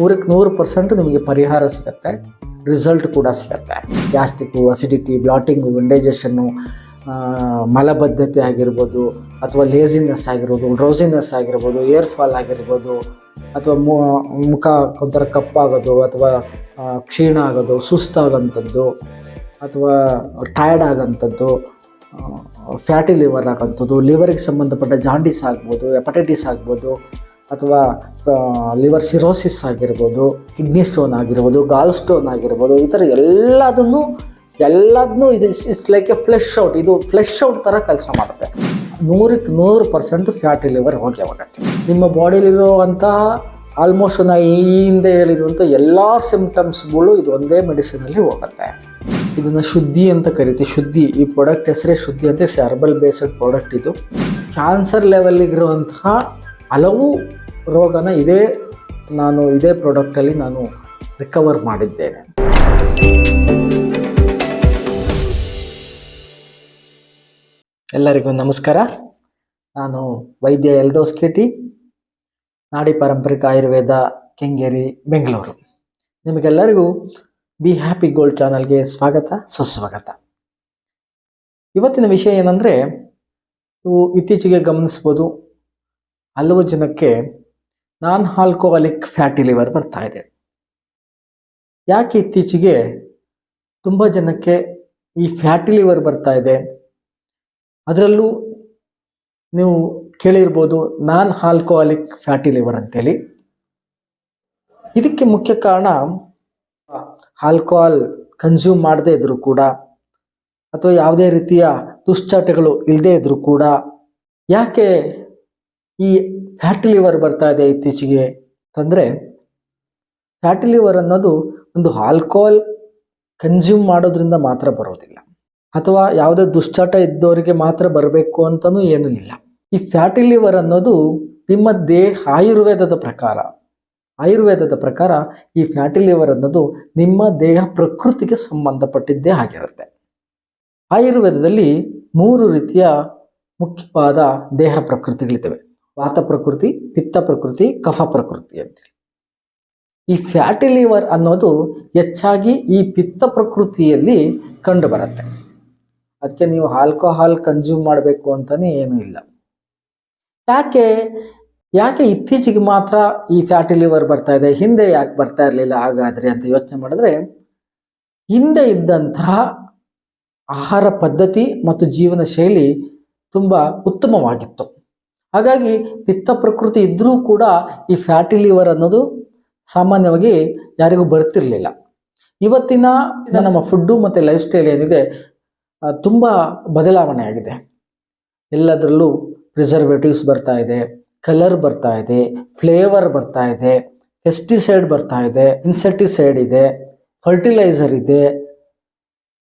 ನೂರಕ್ಕೆ ನೂರು ಪರ್ಸೆಂಟ್ ನಿಮಗೆ ಪರಿಹಾರ ಸಿಗುತ್ತೆ ರಿಸಲ್ಟ್ ಕೂಡ ಸಿಗುತ್ತೆ. ಗ್ಯಾಸ್ಟಿಕ್ಕು ಅಸಿಡಿಟಿ ಬ್ಲಾಟಿಂಗು ಇಂಡೈಜೆಷನ್ನು ಮಲಬದ್ಧತೆ ಆಗಿರ್ಬೋದು, ಅಥವಾ ಲೇಸಿನೆಸ್ ಆಗಿರ್ಬೋದು ಡ್ರೌಸಿನೆಸ್ ಆಗಿರ್ಬೋದು ಏರ್ ಫಾಲ್ ಆಗಿರ್ಬೋದು, ಅಥವಾ ಮುಖ ಒಂಥರ ಕಪ್ಪಾಗೋದು, ಅಥವಾ ಕ್ಷೀಣ ಆಗೋದು ಸುಸ್ತಾಗೋಂಥದ್ದು ಅಥವಾ ಟಯರ್ಡ್ ಆಗೋಂಥದ್ದು ಫ್ಯಾಟಿ ಲಿವರ್ ಆಗೋಂಥದ್ದು ಲಿವರಿಗೆ ಸಂಬಂಧಪಟ್ಟ ಜಾಂಡೀಸ್ ಆಗ್ಬೋದು ಹೆಪಟೈಟಿಸ್ ಆಗ್ಬೋದು ಅಥವಾ ಲಿವರ್ ಸಿರೋಸಿಸ್ ಆಗಿರ್ಬೋದು ಕಿಡ್ನಿ ಸ್ಟೋನ್ ಆಗಿರ್ಬೋದು ಗಾಲ್ ಸ್ಟೋನ್ ಆಗಿರ್ಬೋದು, ಈ ಥರ ಎಲ್ಲದನ್ನು, ಎಲ್ಲದನ್ನೂ ಇದು it's like a flush out ಇದು ಫ್ಲೆಶ್ ಔಟ್ ಥರ ಕೆಲಸ ಮಾಡುತ್ತೆ. ನೂರಕ್ಕೆ ನೂರು ಪರ್ಸೆಂಟ್ ಫ್ಯಾಟಿ ಲಿವರ್ ಹೋಗಿ ಹೋಗುತ್ತೆ. ನಿಮ್ಮ ಬಾಡಿಲಿರುವಂತಹ ಆಲ್ಮೋಸ್ಟ್ ನಾ ಈ ಹಿಂದೆ ಹೇಳಿರುವಂಥ ಎಲ್ಲ ಸಿಮ್ಟಮ್ಸ್ಗಳು ಇದು ಒಂದೇ ಮೆಡಿಸಿನಲ್ಲಿ ಹೋಗುತ್ತೆ. ಇದನ್ನು ಶುದ್ಧಿ ಅಂತ ಕರಿತೀವಿ. ಶುದ್ಧಿ, ಈ ಪ್ರಾಡಕ್ಟ್ ಹೆಸರೇ ಶುದ್ಧಿ ಅಂತ ಹರ್ಬಲ್ ಬೇಸ್ಡ್ ಪ್ರಾಡಕ್ಟ್ ಇದು. ಕ್ಯಾನ್ಸರ್ ಲೆವೆಲ್ಗಿರುವಂತಹ ಹಲವು ರೋಗನ ಇದೇ ನಾನು, ಇದೇ ಪ್ರಾಡಕ್ಟಲ್ಲಿ ನಾನು ರಿಕವರ್ ಮಾಡಿದ್ದೇನೆ. ಎಲ್ಲರಿಗೂ ನಮಸ್ಕಾರ. ನಾನು ವೈದ್ಯ ಎಲ್ದೋಸ್ ಸ್ಕೇಟಿ ನಾಡಿ ಪಾರಂಪರಿಕ ಆಯುರ್ವೇದ, ಕೆಂಗೇರಿ, ಬೆಂಗಳೂರು. ನಿಮಗೆಲ್ಲರಿಗೂ ಬಿ ಹ್ಯಾಪಿ ಗೋಲ್ಡ್ ಚಾನಲ್ಗೆ ಸ್ವಾಗತ, ಸುಸ್ವಾಗತ. ಇವತ್ತಿನ ವಿಷಯ ಏನಂದರೆ, ನೀವು ಇತ್ತೀಚೆಗೆ ಗಮನಿಸ್ಬೋದು, ಹಲವು ಜನಕ್ಕೆ ನಾನ್ ಆಲ್ಕೋಹಾಲಿಕ್ ಫ್ಯಾಟಿ ಲಿವರ್ ಬರ್ತಾ ಇದೆ. ಯಾಕೆ ಇತ್ತೀಚೆಗೆ ತುಂಬ ಜನಕ್ಕೆ ಈ ಫ್ಯಾಟಿ ಲಿವರ್ ಬರ್ತಾ ಇದೆ? ಅದರಲ್ಲೂ ನೀವು ಕೇಳಿರ್ಬೋದು ನಾನ್ ಆಲ್ಕೋಹಾಲಿಕ್ ಫ್ಯಾಟಿ ಲಿವರ್ ಅಂತೇಳಿ. ಇದಕ್ಕೆ ಮುಖ್ಯ ಕಾರಣ ಆಲ್ಕೋಹಾಲ್ ಕನ್ಸ್ಯೂಮ್ ಮಾಡದೇ ಇದ್ರೂ ಕೂಡ ಅಥವಾ ಯಾವುದೇ ರೀತಿಯ ದುಶ್ಚಟಗಳು ಇಲ್ಲದೇ ಇದ್ರೂ ಕೂಡ ಯಾಕೆ ಈ ಫ್ಯಾಟಿ ಲಿವರ್ ಬರ್ತಾ ಇದೆ ಇತ್ತೀಚೆಗೆ ಅಂತಂದರೆ ಫ್ಯಾಟ್ ಲಿವರ್ ಅನ್ನೋದು ಒಂದು ಆಲ್ಕೋಹಾಲ್ ಕನ್ಸ್ಯೂಮ್ ಮಾಡೋದ್ರಿಂದ ಮಾತ್ರ ಬರೋದಿಲ್ಲ. ಅಥವಾ ಯಾವುದೇ ದುಶ್ಚಟ ಇದ್ದವರಿಗೆ ಮಾತ್ರ ಬರಬೇಕು ಅಂತಲೂ ಏನೂ ಇಲ್ಲ. ಈ ಫ್ಯಾಟಿ ಲಿವರ್ ಅನ್ನೋದು ನಿಮ್ಮ ದೇಹ, ಆಯುರ್ವೇದದ ಪ್ರಕಾರ ಆಯುರ್ವೇದದ ಪ್ರಕಾರ ಈ ಫ್ಯಾಟಿ ಲಿವರ್ ಅನ್ನೋದು ನಿಮ್ಮ ದೇಹ ಪ್ರಕೃತಿಗೆ ಸಂಬಂಧಪಟ್ಟಿದ್ದೇ ಆಗಿರುತ್ತೆ. ಆಯುರ್ವೇದದಲ್ಲಿ ಮೂರು ರೀತಿಯ ಮುಖ್ಯವಾದ ದೇಹ ಪ್ರಕೃತಿಗಳಿದ್ದಾವೆ. ವಾತ ಪ್ರಕೃತಿ, ಪಿತ್ತ ಪ್ರಕೃತಿ, ಕಫ ಪ್ರಕೃತಿ ಅಂತೇಳಿ ಈ ಫ್ಯಾಟಿ ಲಿವರ್ ಅನ್ನೋದು ಹೆಚ್ಚಾಗಿ ಈ ಪಿತ್ತ ಪ್ರಕೃತಿಯಲ್ಲಿ ಕಂಡು ಬರುತ್ತೆ ಅದಕ್ಕೆ ನೀವು ಆಲ್ಕೋಹಾಲ್ ಕನ್ಸ್ಯೂಮ್ ಮಾಡಬೇಕು ಅಂತಲೇ ಏನೂ ಇಲ್ಲ. ಯಾಕೆ ಯಾಕೆ ಇತ್ತೀಚೆಗೆ ಮಾತ್ರ ಈ ಫ್ಯಾಟಿ ಲಿವರ್ ಬರ್ತಾ ಇದೆ? ಹಿಂದೆ ಯಾಕೆ ಬರ್ತಾ ಇರಲಿಲ್ಲ ಹಾಗಾದರೆ ಅಂತ ಯೋಚನೆ ಮಾಡಿದ್ರೆ, ಹಿಂದೆ ಇದ್ದಂತಹ ಆಹಾರ ಪದ್ಧತಿ ಮತ್ತು ಜೀವನ ಶೈಲಿ ತುಂಬ ಉತ್ತಮವಾಗಿತ್ತು. ಹಾಗಾಗಿ ಪಿತ್ತ ಪ್ರಕೃತಿ ಇದ್ದರೂ ಕೂಡ ಈ ಫ್ಯಾಟಿ ಲಿವರ್ ಅನ್ನೋದು ಸಾಮಾನ್ಯವಾಗಿ ಯಾರಿಗೂ ಬರ್ತಿರಲಿಲ್ಲ. ಇವತ್ತಿನ ನಮ್ಮ ಫುಡ್ಡು ಮತ್ತು ಲೈಫ್ ಸ್ಟೈಲ್ ಏನಿದೆ ತುಂಬ ಬದಲಾವಣೆ ಆಗಿದೆ. ಎಲ್ಲದರಲ್ಲೂ ಪ್ರಿಸರ್ವೇಟಿವ್ಸ್ ಬರ್ತಾ ಇದೆ ಕಲರ್ ಬರ್ತಾ ಇದೆ ಫ್ಲೇವರ್ ಬರ್ತಾ ಇದೆ ಪೆಸ್ಟಿಸೈಡ್ ಬರ್ತಾ ಇದೆ ಇನ್ಸೆಕ್ಟಿಸೈಡ್ ಇದೆ ಫರ್ಟಿಲೈಸರ್ ಇದೆ.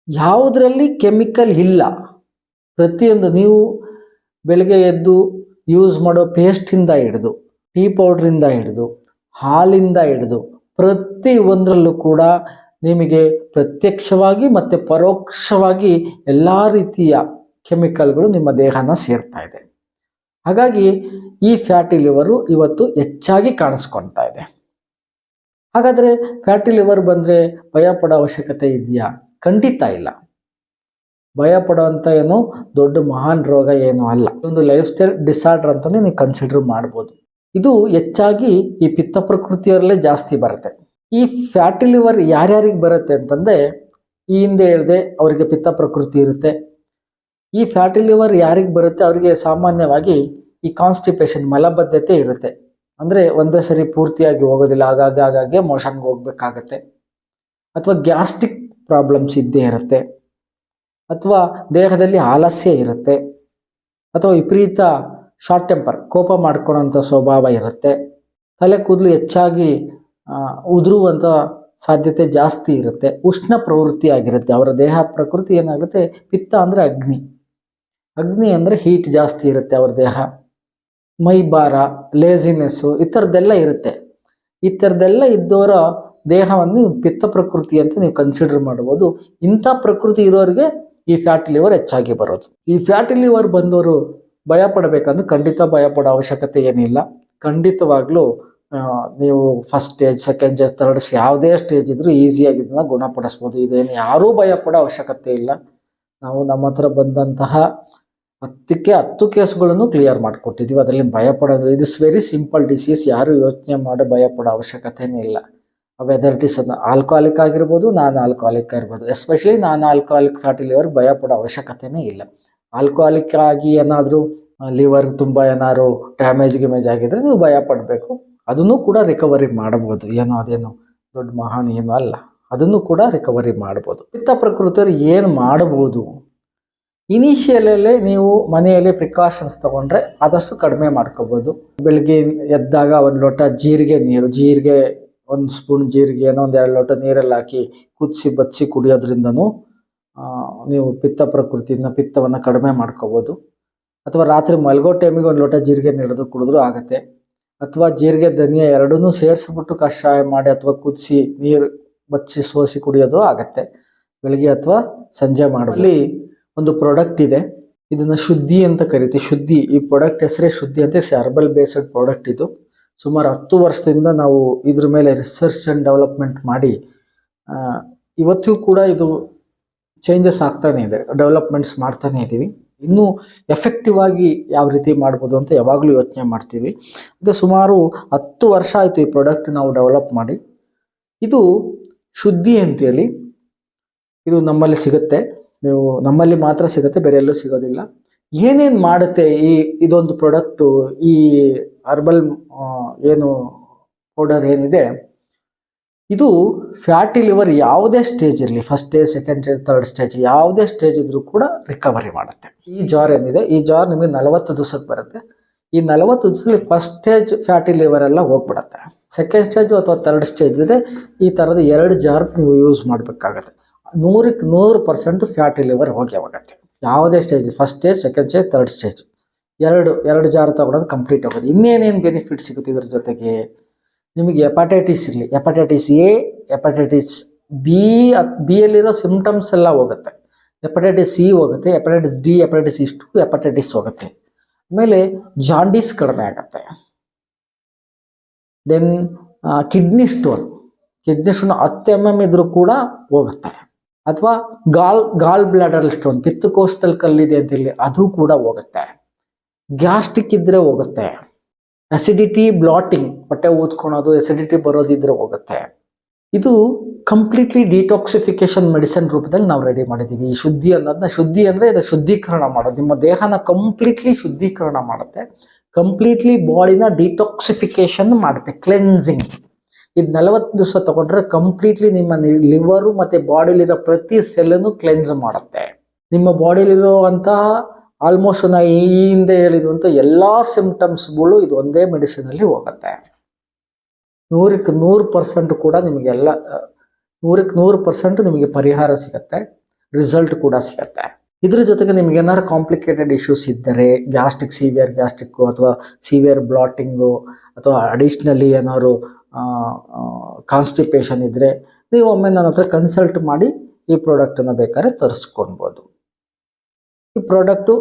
ಯಾವುದರಲ್ಲಿ ಕೆಮಿಕಲ್ ಇಲ್ಲ. ಪ್ರತಿಯೊಂದು ನೀವು ಬೆಳಗ್ಗೆ ಎದ್ದು ಯೂಸ್ ಮಾಡೋ ಪೇಸ್ಟಿಂದ ಹಿಡಿದು ಟೀ ಪೌಡ್ರಿಂದ ಹಿಡಿದು, ಹಾಲಿಂದ ಹಿಡಿದು ಪ್ರತಿ ಒಂದರಲ್ಲೂ ಕೂಡ ನಿಮಗೆ ಪ್ರತ್ಯಕ್ಷವಾಗಿ ಮತ್ತು ಪರೋಕ್ಷವಾಗಿ ಎಲ್ಲ ರೀತಿಯ ಕೆಮಿಕಲ್ಗಳು ನಿಮ್ಮ ದೇಹನ ಸೇರ್ತಾ ಇದೆ. ಹಾಗಾಗಿ ಈ ಫ್ಯಾಟಿ ಲಿವರು ಇವತ್ತು ಹೆಚ್ಚಾಗಿ ಕಾಣಿಸ್ಕೊಳ್ತಾ ಇದೆ. ಹಾಗಾದರೆ ಫ್ಯಾಟಿ ಲಿವರ್ ಬಂದರೆ ಭಯ ಪಡೋ ಅವಶ್ಯಕತೆ ಇದೆಯಾ? ಖಂಡಿತ ಇಲ್ಲ. ಭಯ ಪಡುವಂಥ ಏನು ದೊಡ್ಡ ಮಹಾನ್ ರೋಗ ಏನೂ ಅಲ್ಲ. ಒಂದು ಲೈಫ್ ಸ್ಟೈಲ್ ಡಿಸಾರ್ಡರ್ ಅಂತಲೇ ನೀವು ಕನ್ಸಿಡರ್ ಮಾಡ್ಬೋದು. ಇದು ಹೆಚ್ಚಾಗಿ ಈ ಪಿತ್ತ ಪ್ರಕೃತಿಯವರಲ್ಲೇ ಜಾಸ್ತಿ ಬರುತ್ತೆ. ಈ ಫ್ಯಾಟಿ ಲಿವರ್ ಯಾರ್ಯಾರಿಗೆ ಬರುತ್ತೆ ಅಂತಂದರೆ, ಈ ಹಿಂದೆ ಹೇಳಿದೆ ಅವರಿಗೆ ಪಿತ್ತ ಪ್ರಕೃತಿ ಇರುತ್ತೆ. ಈ ಫ್ಯಾಟಿ ಲಿವರ್ ಯಾರಿಗೆ ಬರುತ್ತೆ? ಅವರಿಗೆ ಸಾಮಾನ್ಯವಾಗಿ ಈ ಕಾನ್ಸ್ಟಿಪೇಷನ್ ಮಲಬದ್ಧತೆ ಇರುತ್ತೆ. ಅಂದರೆ ಒಂದೇ ಸರಿ ಪೂರ್ತಿಯಾಗಿ ಹೋಗೋದಿಲ್ಲ, ಆಗಾಗ ಆಗಾಗ್ಗೆ ಮೋಷನ್ಗೆ ಹೋಗ್ಬೇಕಾಗತ್ತೆ. ಅಥವಾ ಗ್ಯಾಸ್ಟ್ರಿಕ್ ಪ್ರಾಬ್ಲಮ್ಸ್ ಇದ್ದೇ ಇರುತ್ತೆ. ಅಥವಾ ದೇಹದಲ್ಲಿ ಆಲಸ್ಯ ಇರುತ್ತೆ ಅಥವಾ ವಿಪರೀತ ಶಾರ್ಟ್ ಟೆಂಪರ್ ಕೋಪ ಮಾಡ್ಕೊಳ್ಳೋಂಥ ಸ್ವಭಾವ ಇರುತ್ತೆ. ತಲೆ ಕೂದಲು ಹೆಚ್ಚಾಗಿ ಉದುರುವಂಥ ಸಾಧ್ಯತೆ ಜಾಸ್ತಿ ಇರುತ್ತೆ. ಉಷ್ಣ ಪ್ರವೃತ್ತಿ ಆಗಿರುತ್ತೆ. ಅವರ ದೇಹ ಪ್ರಕೃತಿ ಏನಾಗುತ್ತೆ? ಪಿತ್ತ ಅಂದರೆ ಅಗ್ನಿ. ಅಗ್ನಿ ಅಂದರೆ ಹೀಟ್ ಜಾಸ್ತಿ ಇರುತ್ತೆ ಅವ್ರ ದೇಹ. ಮೈ ಭಾರ ಲೇಸಿನೆಸ್ಸು ಈ ಥರದ್ದೆಲ್ಲ ಇರುತ್ತೆ. ಈ ಥರದ್ದೆಲ್ಲ ಇದ್ದವರ ದೇಹವನ್ನು ಪಿತ್ತ ಪ್ರಕೃತಿ ಅಂತ ನೀವು ಕನ್ಸಿಡರ್ ಮಾಡ್ಬೋದು. ಇಂಥ ಪ್ರಕೃತಿ ಇರೋರಿಗೆ ಈ ಫ್ಯಾಟ್ ಲಿವರ್ ಹೆಚ್ಚಾಗಿ ಬರೋದು. ಈ ಫ್ಯಾಟಿ ಲಿವರ್ ಬಂದವರು ಭಯ ಪಡಬೇಕಂದ್ರೆ ಖಂಡಿತ ಭಯ ಪಡೋ ಅವಶ್ಯಕತೆ ಏನಿಲ್ಲ. ಖಂಡಿತವಾಗ್ಲೂ ನೀವು first stage second stage third ಯಾವುದೇ ಸ್ಟೇಜ್ ಇದ್ರೂ ಈಸಿಯಾಗಿ ಇದನ್ನ ಗುಣಪಡಿಸ್ಬೋದು. ಇದೇನು ಯಾರೂ ಭಯ ಪಡೋ ಅವಶ್ಯಕತೆ ಇಲ್ಲ. ನಾವು ನಮ್ಮ ಹತ್ರ ಬಂದಂತಹ ಹತ್ತಕ್ಕೆ ಹತ್ತು ಕೇಸ್ಗಳನ್ನು ಕ್ಲಿಯರ್ ಮಾಡಿಕೊಟ್ಟಿದ್ದೀವಿ. ಅದರಲ್ಲಿ ಭಯ ಪಡೋದು ಇಸ್ ವೆರಿ ಸಿಂಪಲ್ ಡಿಸೀಸ್ ಯಾರು ಯೋಚನೆ ಮಾಡಿ ಭಯ ಪಡೋ ಅವಶ್ಯಕತೆನೇ ಇಲ್ಲ. ವೆದರ್ ಇಟ್ ಇಸ್ ಆಲ್ಕೋಹಾಲಿಕ್ ಆಗಿರ್ಬೋದು ನಾನ್ ಆಲ್ಕೋಹಾಲಿಕ್ ಆಗಿರ್ಬೋದು. Especially non alcoholic fatty liver ಭಯ ಪಡೋ ಅವಶ್ಯಕತೆನೇ ಇಲ್ಲ. ಆಲ್ಕೋಹಾಲಿಕ್ ಆಗಿ ಏನಾದರೂ ಲಿವರ್ ತುಂಬ ಏನಾದ್ರು ಡ್ಯಾಮೇಜ್ ಗಿಮೇಜ್ ಆಗಿದ್ರೆ ನೀವು ಭಯ ಪಡಬೇಕು ಅದನ್ನು ಕೂಡ ರಿಕವರಿ ಮಾಡಬಹುದು ಏನೋ ಅದೇನು ದೊಡ್ಡ ಮಹಾನ್ ಏನೂ ಅಲ್ಲ. ಅದನ್ನು ಕೂಡ ರಿಕವರಿ ಮಾಡ್ಬೋದು. ಪಿತ್ತ ಪ್ರಕೃತಿಯವರು ಏನು ಮಾಡಬಹುದು ಇನಿಷಿಯಲಲ್ಲೇ ನೀವು ಮನೆಯಲ್ಲಿ ಪ್ರಿಕಾಷನ್ಸ್ ತಗೊಂಡ್ರೆ ಆದಷ್ಟು ಕಡಿಮೆ ಮಾಡ್ಕೋಬೋದು. ಬೆಳಗ್ಗೆ ಎದ್ದಾಗ ಒಂದು ಲೋಟ ಜೀರಿಗೆ ನೀರು, ಜೀರಿಗೆ ಒಂದು ಸ್ಪೂನ್ ಜೀರಿಗೆ, ಏನೋ ಒಂದು ಎರಡು ಲೋಟ ನೀರಲ್ಲಿ ಹಾಕಿ ಕುದಿಸಿ ಬಚ್ಚಿ ಕುಡಿಯೋದ್ರಿಂದನೂ ನೀವು ಪಿತ್ತ ಪ್ರಕೃತಿನ, ಪಿತ್ತವನ್ನು ಕಡಿಮೆ ಮಾಡ್ಕೋಬೋದು. ಅಥವಾ ರಾತ್ರಿ ಮಲಗೋ ಟೈಮಿಗೆ ಒಂದು ಲೋಟ ಜೀರಿಗೆ ನೀಡಿದ್ರು ಕುಡಿದ್ರು ಆಗುತ್ತೆ. ಅಥವಾ ಜೀರಿಗೆ, ಧನಿಯಾ ಎರಡನ್ನೂ ಸೇರಿಸ್ಬಿಟ್ಟು ಕಷಾಯ ಮಾಡಿ ಅಥವಾ ಕುದಿಸಿ ನೀರು ಬಚ್ಚಿ ಸೋಸಿ ಕುಡಿಯೋದು ಆಗುತ್ತೆ. ಬೆಳಗ್ಗೆ ಅಥವಾ ಸಂಜೆ ಮಾಡಲಿ ಒಂದು ಪ್ರಾಡಕ್ಟ್ ಇದೆ. ಇದನ್ನು ಶುದ್ಧಿ ಅಂತ ಕರಿತೀವಿ. ಶುದ್ಧಿ, ಈ ಪ್ರಾಡಕ್ಟ್ ಹೆಸರೇ ಶುದ್ಧಿ ಅಂತ ಹರ್ಬಲ್ ಬೇಸ್ಡ್ ಪ್ರಾಡಕ್ಟ್ ಇದು. ಸುಮಾರು ಹತ್ತು ವರ್ಷದಿಂದ ನಾವು ಇದ್ರ ಮೇಲೆ ರಿಸರ್ಚ್ ಆ್ಯಂಡ್ ಡೆವಲಪ್ಮೆಂಟ್ ಮಾಡಿ ಇವತ್ತಿಗೂ ಕೂಡ ಇದು ಚೇಂಜಸ್ ಆಗ್ತಾನೇ ಇದೆ ಡೆವಲಪ್ಮೆಂಟ್ಸ್ ಮಾಡ್ತಾನೇ ಇದ್ದೀವಿ ಇನ್ನೂ ಎಫೆಕ್ಟಿವ್ ಆಗಿ ಯಾವ ರೀತಿ ಮಾಡ್ಬೋದು ಅಂತ ಯಾವಾಗಲೂ ಯೋಚನೆ ಮಾಡ್ತೀವಿ. ಈಗ ಸುಮಾರು ಹತ್ತು ವರ್ಷ ಆಯಿತು ಈ ಪ್ರಾಡಕ್ಟ್ ನಾವು ಡೆವಲಪ್ ಮಾಡಿ. ಇದು ಶುದ್ಧಿ ಅಂತೇಳಿ ಇದು ನಮ್ಮಲ್ಲಿ ಸಿಗುತ್ತೆ. ನೀವು ನಮ್ಮಲ್ಲಿ ಮಾತ್ರ ಸಿಗುತ್ತೆ ಬೇರೆ ಎಲ್ಲೂ ಸಿಗೋದಿಲ್ಲ. ಏನೇನು ಮಾಡುತ್ತೆ ಈ, ಇದೊಂದು ಪ್ರಾಡಕ್ಟು ಈ ಹರ್ಬಲ್ ಏನು ಪೌಡರ್ ಏನಿದೆ, ಇದು ಫ್ಯಾಟಿ ಲಿವರ್ ಯಾವುದೇ ಸ್ಟೇಜ್ ಇರಲಿ first stage second stage third stage ಯಾವುದೇ ಸ್ಟೇಜ್ ಇದ್ರೂ ಕೂಡ ರಿಕವರಿ ಮಾಡುತ್ತೆ. ಈ ಜಾರ್ ಏನಿದೆ, ಈ ಜಾರ್ ನಿಮಗೆ ನಲವತ್ತು ದಿವಸಕ್ಕೆ ಬರುತ್ತೆ. ಈ ನಲವತ್ತು ದಿವಸದಲ್ಲಿ ಫಸ್ಟ್ ಸ್ಟೇಜ್ ಫ್ಯಾಟಿ ಲಿವರ್ ಎಲ್ಲ ಹೋಗ್ಬಿಡುತ್ತೆ. ಸೆಕೆಂಡ್ ಸ್ಟೇಜು ಅಥವಾ ತರ್ಡ್ ಸ್ಟೇಜ್ ಇದೆ, ಈ ಥರದ ಎರಡು ಜಾರ್ ನೀವು ಯೂಸ್ ಮಾಡಬೇಕಾಗತ್ತೆ. ನೂರಕ್ಕೆ ನೂರು ಪರ್ಸೆಂಟ್ ಫ್ಯಾಟಿ ಲಿವರ್ ಹೋಗಿ ಹೋಗುತ್ತೆ. ಯಾವುದೇ stage first stage second stage third stage ಎರಡು ಎರಡು ಜಾರ್ ತಗೊಳೋದು ಕಂಪ್ಲೀಟ್ ಆಗೋದು. ಇನ್ನೇನೇನು ಬೆನಿಫಿಟ್ ಸಿಗುತ್ತೆ ಇದ್ರ ಜೊತೆಗೆ? ನಿಮಗೆ ಹೆಪಟೈಟಿಸ್ ಇರಲಿ. Hepatitis A hepatitis B B symptoms ಎಲ್ಲ ಹೋಗುತ್ತೆ. ಹೆಪಟೈಟಿಸ್ ಸಿ ಹೋಗುತ್ತೆ ಹೆಪಟೈಟಿಸ್ ಡಿ ಹೆಪಟೈಟಿಸ್ ಇಷ್ಟು ಹೆಪಟೈಟಿಸ್ ಹೋಗುತ್ತೆ. ಆಮೇಲೆ ಜಾಂಡೀಸ್ ಕಡಿಮೆ ಆಗುತ್ತೆ. Then kidney stone kidney stone ಹತ್ತು ಎಂ ಎಂ ಇದ್ರೂ ಕೂಡ ಹೋಗುತ್ತೆ. ಅಥವಾ ಗಾಲ್ ಗಾಲ್ ಬ್ಲಾಡರ್ ಸ್ಟೋನ್ ಪಿತ್ತಕೋಶದಲ್ಲಿ ಕಲ್ಲಿದೆ ಅಂತ ಹೇಳಿ ಅದು ಕೂಡ ಹೋಗುತ್ತೆ. ಗ್ಯಾಸ್ಟಿಕ್ ಇದ್ರೆ ಹೋಗುತ್ತೆ. ಅಸಿಡಿಟಿ ಬ್ಲಾಟಿಂಗ್ ಹೊಟ್ಟೆ ಊದ್ಕೊಳೋದು ಎಸಿಡಿಟಿ ಬರೋದಿದ್ರೆ ಹೋಗುತ್ತೆ. ಇದು ಕಂಪ್ಲೀಟ್ಲಿ ಡಿಟಾಕ್ಸಿಫಿಕೇಶನ್ ಮೆಡಿಸಿನ್ ರೂಪದಲ್ಲಿ ನಾವು ರೆಡಿ ಮಾಡಿದ್ದೀವಿ. ಈ ಶುದ್ಧಿ ಅನ್ನೋದನ್ನ ಶುದ್ಧಿ ಅಂದರೆ ಇದು ಶುದ್ಧೀಕರಣ ಮಾಡೋದು. ನಿಮ್ಮ ದೇಹನ ಕಂಪ್ಲೀಟ್ಲಿ ಶುದ್ಧೀಕರಣ ಮಾಡುತ್ತೆ. ಕಂಪ್ಲೀಟ್ಲಿ ಬಾಡಿನ ಡಿಟಾಕ್ಸಿಫಿಕೇಶನ್ ಮಾಡುತ್ತೆ. ಕ್ಲೆನ್ಸಿಂಗ್ ಇದು ನಲವತ್ತು ದಿವಸ ತಗೊಂಡ್ರೆ ಕಂಪ್ಲೀಟ್ಲಿ ನಿಮ್ಮ ಲಿವರು ಮತ್ತು ಬಾಡಿಲಿರೋ ಪ್ರತಿ ಸೆಲ್ಲನ್ನು ಕ್ಲೆನ್ಸ್ ಮಾಡುತ್ತೆ. ನಿಮ್ಮ ಬಾಡಿಲಿರುವಂತಹ ಆಲ್ಮೋಸ್ಟ್ ನಾ ಈ ಹಿಂದೆ ಹೇಳಿದಂಥ ಎಲ್ಲ ಸಿಮ್ಟಮ್ಸ್ಗಳು ಇದು ಒಂದೇ ಮೆಡಿಸಿನಲ್ಲಿ ಹೋಗುತ್ತೆ. ನೂರಕ್ಕೆ ನೂರು ಪರ್ಸೆಂಟ್ ಕೂಡ ನಿಮಗೆಲ್ಲ ನೂರಕ್ಕೆ ನೂರು ಪರ್ಸೆಂಟ್ ನಿಮಗೆ ಪರಿಹಾರ ಸಿಗುತ್ತೆ ರಿಸಲ್ಟ್ ಕೂಡ ಸಿಗುತ್ತೆ. ಇದ್ರ ಜೊತೆಗೆ ನಿಮ್ಗೆ ಕಾಂಪ್ಲಿಕೇಟೆಡ್ ಇಶ್ಯೂಸ್ ಇದ್ದರೆ ಗ್ಯಾಸ್ಟ್ರಿಕ್ ಸಿವಿಯರ್ ಗ್ಯಾಸ್ಟ್ರಿಕ್ಕು ಅಥವಾ ಸಿವಿಯರ್ ಬ್ಲಾಟಿಂಗು ಅಥವಾ ಅಡಿಷ್ನಲಿ ಏನಾದ್ರು ಕಾನ್ಸ್ಟಿಪೇಷನ್ ಇದ್ದರೆ ನೀವು ಒಮ್ಮೆ ನನ್ನ ಹತ್ರ ಕನ್ಸಲ್ಟ್ ಮಾಡಿ ಈ ಪ್ರಾಡಕ್ಟನ್ನು ಬೇಕಾದ್ರೆ ತರಿಸ್ಕೊಳ್ಬೋದು ಈ ಪ್ರಾಡಕ್ಟು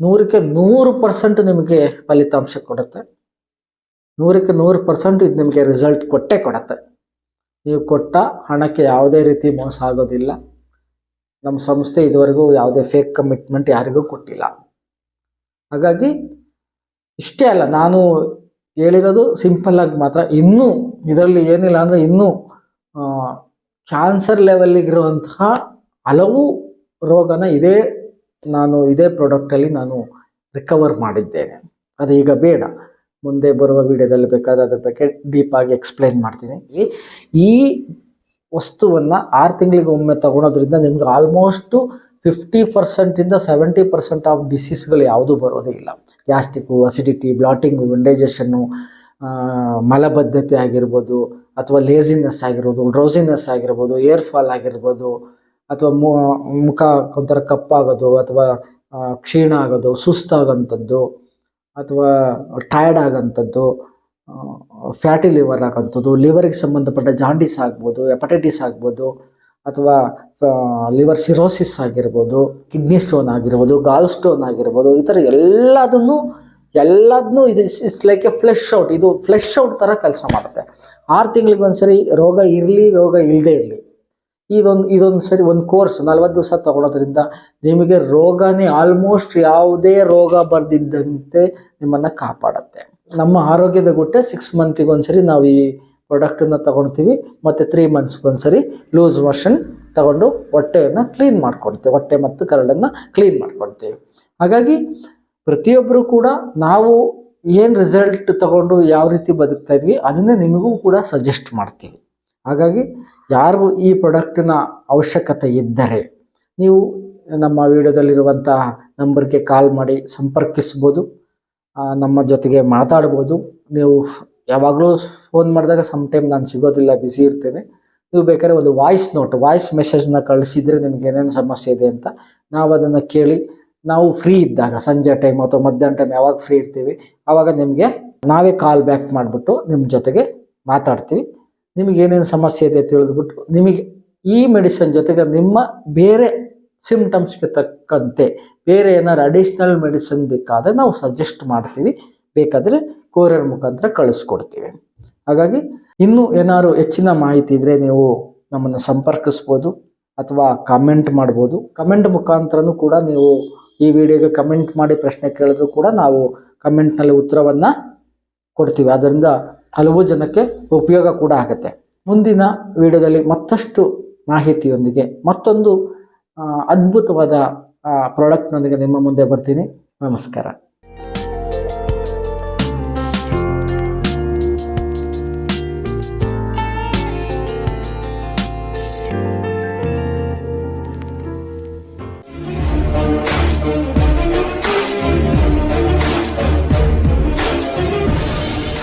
ನೂರಕ್ಕೆ ನೂರು ಪರ್ಸೆಂಟ್ ನಿಮಗೆ ಫಲಿತಾಂಶ ಕೊಡುತ್ತೆ. ನೂರಕ್ಕೆ ನೂರು ಪರ್ಸೆಂಟ್ ಇದು ನಿಮಗೆ ರಿಸಲ್ಟ್ ಕೊಟ್ಟೇ ಕೊಡುತ್ತೆ. ನೀವು ಕೊಟ್ಟ ಹಣಕ್ಕೆ ಯಾವುದೇ ರೀತಿ ಮೋಸ ಆಗೋದಿಲ್ಲ. ನಮ್ಮ ಸಂಸ್ಥೆ ಇದುವರೆಗೂ ಯಾವುದೇ ಫೇಕ್ ಕಮಿಟ್ಮೆಂಟ್ ಯಾರಿಗೂ ಕೊಟ್ಟಿಲ್ಲ. ಹಾಗಾಗಿ ಇಷ್ಟೇ ಅಲ್ಲ, ನಾನು ಹೇಳಿರೋದು ಸಿಂಪಲ್ ಆಗಿ ಮಾತ್ರ. ಇನ್ನೂ ಇದರಲ್ಲಿ ಏನಿಲ್ಲ ಅಂದರೆ ಇನ್ನೂ ಕ್ಯಾನ್ಸರ್ ಲೆವೆಲ್ಲಿಗಿರುವಂತಹ ಹಲವು ರೋಗನ ಇದೇ ನಾನು ಇದೇ ಪ್ರಾಡಕ್ಟಲ್ಲಿ ನಾನು ರಿಕವರ್ ಮಾಡಿದ್ದೇನೆ. ಅದು ಈಗ ಬೇಡ. ಮುಂದೆ ಬರುವ ವಿಡಿಯೋದಲ್ಲಿ ಬೇಕಾದ್ರೆ ಅದ್ರ ಬಗ್ಗೆ ಡೀಪ್ ಆಗಿ ಎಕ್ಸ್ಪ್ಲೈನ್ ಮಾಡ್ತೀನಿ. ಈ- ಈ ವಸ್ತುವನ್ನು ಆರು ತಿಂಗಳಿಗೆ ಒಮ್ಮೆ ತಗೊಳೋದ್ರಿಂದ ನಿಮ್ಗೆ ಆಲ್ಮೋಸ್ಟು ಫಿಫ್ಟಿ ಪರ್ಸೆಂಟಿಂದ ಸೆವೆಂಟಿ ಪರ್ಸೆಂಟ್ ಆಫ್ ಡಿಸೀಸ್ಗಳು ಯಾವುದೂ ಬರೋದೇ ಇಲ್ಲ. ಗ್ಯಾಸ್ಟಿಕ್ಕು ಅಸಿಡಿಟಿ ಬ್ಲಾಟಿಂಗು ಇಂಡೈಜೆಷನ್ನು ಮಲಬದ್ಧತೆ ಆಗಿರ್ಬೋದು, ಅಥವಾ ಲೇಸಿನೆಸ್ ಆಗಿರ್ಬೋದು ಡ್ರೌಸಿನೆಸ್ ಆಗಿರ್ಬೋದು ಏರ್ಫಾಲ್ ಆಗಿರ್ಬೋದು ಅಥವಾ ಮುಖ ಒಂಥರ ಕಪ್ಪಾಗೋದು ಅಥವಾ ಕ್ಷೀಣ ಆಗೋದು ಸುಸ್ತಾಗೋಂಥದ್ದು, ಅಥವಾ ಟಯರ್ಡ್ ಆಗೋಂಥದ್ದು ಫ್ಯಾಟಿ ಲಿವರ್ ಆಗೋಂಥದ್ದು ಲಿವರ್ಗೆ ಸಂಬಂಧಪಟ್ಟ ಜಾಂಡಿಸ್ ಆಗ್ಬೋದು ಹೆಪಟೈಟಿಸ್ ಆಗ್ಬೋದು, ಅಥವಾ ಲಿವರ್ ಸಿರೋಸಿಸ್ ಆಗಿರ್ಬೋದು ಕಿಡ್ನಿ ಸ್ಟೋನ್ ಆಗಿರ್ಬೋದು ಗಾಲ್ ಸ್ಟೋನ್ ಆಗಿರ್ಬೋದು, ಈ ಥರ ಎಲ್ಲದನ್ನು, ಎಲ್ಲದನ್ನೂ ಇದು it's like a flush out ಇದು ಫ್ಲೆಶ್ ಔಟ್ ಥರ ಕೆಲಸ ಮಾಡುತ್ತೆ. ಆರು ತಿಂಗಳಿಗೆ ಒಂದ್ಸರಿ ರೋಗ ಇರಲಿ, ರೋಗ ಇಲ್ಲದೇ ಇರಲಿ. ಇದೊಂದು ಇದೊಂದು ಸರಿ, ಒಂದು ಕೋರ್ಸ್ ನಲ್ವತ್ತು ದಿವಸ ತಗೊಳೋದ್ರಿಂದ ನಿಮಗೆ ರೋಗನೇ ಆಲ್ಮೋಸ್ಟ್ ಯಾವುದೇ ರೋಗ ಬರ್ದಿದ್ದಂತೆ ನಿಮ್ಮನ್ನು ಕಾಪಾಡುತ್ತೆ. ನಮ್ಮ ಆರೋಗ್ಯದ ಗುಟ್ಟೆ ಸಿಕ್ಸ್ ಮಂತಿಗೆ ಒಂದ್ಸರಿ ನಾವು ಈ ಪ್ರಾಡಕ್ಟನ್ನು ತಗೊಳ್ತೀವಿ ಮತ್ತು ತ್ರೀ ಮಂತ್ಸ್ಗೆ ಒಂದ್ಸರಿ ಲೂಸ್ ಮೋಷನ್ ತಗೊಂಡು ಹೊಟ್ಟೆಯನ್ನು ಕ್ಲೀನ್ ಮಾಡ್ಕೊಳ್ತೀವಿ ಹೊಟ್ಟೆ ಮತ್ತು ಕರಳನ್ನು ಕ್ಲೀನ್ ಮಾಡ್ಕೊಳ್ತೀವಿ ಹಾಗಾಗಿ ಪ್ರತಿಯೊಬ್ಬರು ಕೂಡ ನಾವು ಏನು ರಿಸಲ್ಟ್ ತಗೊಂಡು ಯಾವ ರೀತಿ ಬದುಕ್ತಾ ಇದ್ವಿ ಅದನ್ನೇ ನಿಮಗೂ ಕೂಡ ಸಜೆಸ್ಟ್ ಮಾಡ್ತೀವಿ. ಹಾಗಾಗಿ ಯಾರಿಗೂ ಈ ಪ್ರಾಡಕ್ಟಿನ ಅವಶ್ಯಕತೆ ಇದ್ದರೆ ನೀವು ನಮ್ಮ ವಿಡಿಯೋದಲ್ಲಿರುವಂತಹ ನಂಬರ್ಗೆ ಕಾಲ್ ಮಾಡಿ ಸಂಪರ್ಕಿಸ್ಬೋದು ನಮ್ಮ ಜೊತೆಗೆ ಮಾತಾಡ್ಬೋದು ನೀವು ಯಾವಾಗಲೂ ಫೋನ್ ಮಾಡಿದಾಗ ಸಮ್ ಟೈಮ್ ನಾನು ಸಿಗೋದಿಲ್ಲ ಬ್ಯುಸಿ ಇರ್ತೇನೆ. ನೀವು ಬೇಕಾದ್ರೆ ಒಂದು ವಾಯ್ಸ್ ನೋಟ್ ವಾಯ್ಸ್ ಮೆಸೇಜ್ನ ಕಳಿಸಿದರೆ ನಿಮ್ಗೆ ಏನೇನು ಸಮಸ್ಯೆ ಇದೆ ಅಂತ ನಾವು ಅದನ್ನು ಕೇಳಿ, ನಾವು ಫ್ರೀ ಇದ್ದಾಗ, ಸಂಜೆ ಟೈಮ್ ಅಥವಾ ಮಧ್ಯಾಹ್ನ ಟೈಮ್ ಯಾವಾಗ ಫ್ರೀ ಇರ್ತೀವಿ ಆವಾಗ ನಿಮಗೆ ನಾವೇ ಕಾಲ್ ಬ್ಯಾಕ್ ಮಾಡಿಬಿಟ್ಟು ನಿಮ್ಮ ಜೊತೆಗೆ ಮಾತಾಡ್ತೀವಿ. ನಿಮಗೆ ಏನೇನು ಸಮಸ್ಯೆ ಇದೆ ತಿಳಿದ್ಬಿಟ್ಟು ನಿಮಗೆ ಈ ಮೆಡಿಸನ್ ಜೊತೆಗೆ ನಿಮ್ಮ ಬೇರೆ ಸಿಮ್ಟಮ್ಸ್ಗೆ ತಕ್ಕಂತೆ ಬೇರೆ ಏನಾದ್ರು ಅಡಿಷ್ನಲ್ ಮೆಡಿಸಿನ್ ಬೇಕಾದರೆ ನಾವು ಸಜೆಸ್ಟ್ ಮಾಡ್ತೀವಿ. ಬೇಕಾದರೆ ಕೋರಿಯರ್ ಮುಖಾಂತರ ಕಳಿಸ್ಕೊಡ್ತೀವಿ. ಹಾಗಾಗಿ ಇನ್ನೂ ಏನಾದ್ರು ಹೆಚ್ಚಿನ ಮಾಹಿತಿ ಇದ್ದರೆ ನೀವು ನಮ್ಮನ್ನು ಸಂಪರ್ಕಿಸ್ಬೋದು ಅಥವಾ ಕಮೆಂಟ್ ಮಾಡ್ಬೋದು. ಕಮೆಂಟ್ ಮುಖಾಂತರನೂ ಕೂಡ ನೀವು ಈ ವಿಡಿಯೋಗೆ ಕಮೆಂಟ್ ಮಾಡಿ ಪ್ರಶ್ನೆ ಕೇಳಿದ್ರು ಕೂಡ ನಾವು ಕಮೆಂಟ್ನಲ್ಲಿ ಉತ್ತರವನ್ನು ಕೊಡ್ತೀವಿ. ಅದರಿಂದ ಹಲವು ಜನಕ್ಕೆ ಉಪಯೋಗ ಕೂಡ ಆಗುತ್ತೆ. ಮುಂದಿನ ವಿಡಿಯೋದಲ್ಲಿ ಮತ್ತಷ್ಟು ಮಾಹಿತಿಯೊಂದಿಗೆ, ಮತ್ತೊಂದು ಅದ್ಭುತವಾದ ಪ್ರಾಡಕ್ಟ್ನೊಂದಿಗೆ ನಿಮ್ಮ ಮುಂದೆ ಬರ್ತೀನಿ. ನಮಸ್ಕಾರ.